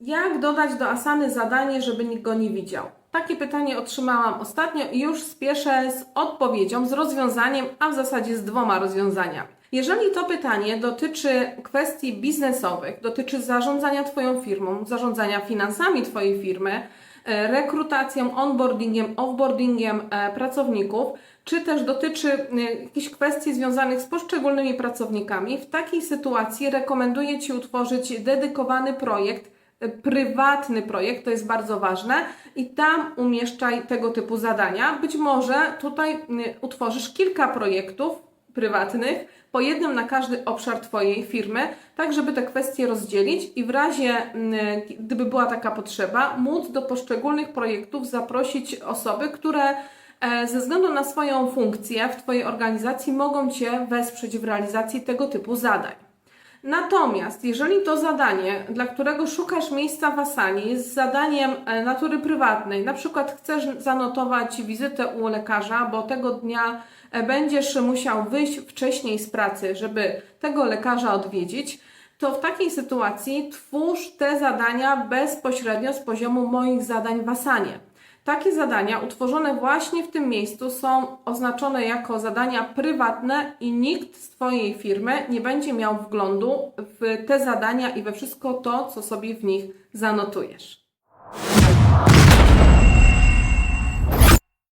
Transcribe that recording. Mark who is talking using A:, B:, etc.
A: Jak dodać do Asany zadanie, żeby nikt go nie widział? Takie pytanie otrzymałam ostatnio i już spieszę z odpowiedzią, z rozwiązaniem, a w zasadzie z dwoma rozwiązaniami. Jeżeli to pytanie dotyczy kwestii biznesowych, dotyczy zarządzania Twoją firmą, zarządzania finansami Twojej firmy, e, rekrutacją, onboardingiem, offboardingiem e, pracowników, czy też dotyczy e, jakichś kwestii związanych z poszczególnymi pracownikami, w takiej sytuacji rekomenduję Ci utworzyć dedykowany projekt, prywatny projekt, to jest bardzo ważne, i tam umieszczaj tego typu zadania. Być może tutaj y, utworzysz kilka projektów prywatnych, po jednym na każdy obszar Twojej firmy, tak żeby te kwestie rozdzielić i w razie, y, gdyby była taka potrzeba, móc do poszczególnych projektów zaprosić osoby, które e, ze względu na swoją funkcję w Twojej organizacji mogą Cię wesprzeć w realizacji tego typu zadań. Natomiast jeżeli to zadanie, dla którego szukasz miejsca w Asani, jest zadaniem e, natury prywatnej, na przykład chcesz zanotować wizytę u lekarza, bo tego dnia e, będziesz musiał wyjść wcześniej z pracy, żeby tego lekarza odwiedzić, to w takiej sytuacji twórz te zadania bezpośrednio z poziomu moich zadań w Asanie. Takie zadania utworzone właśnie w tym miejscu są oznaczone jako zadania prywatne i nikt z Twojej firmy nie będzie miał wglądu w te zadania i we wszystko to, co sobie w nich zanotujesz.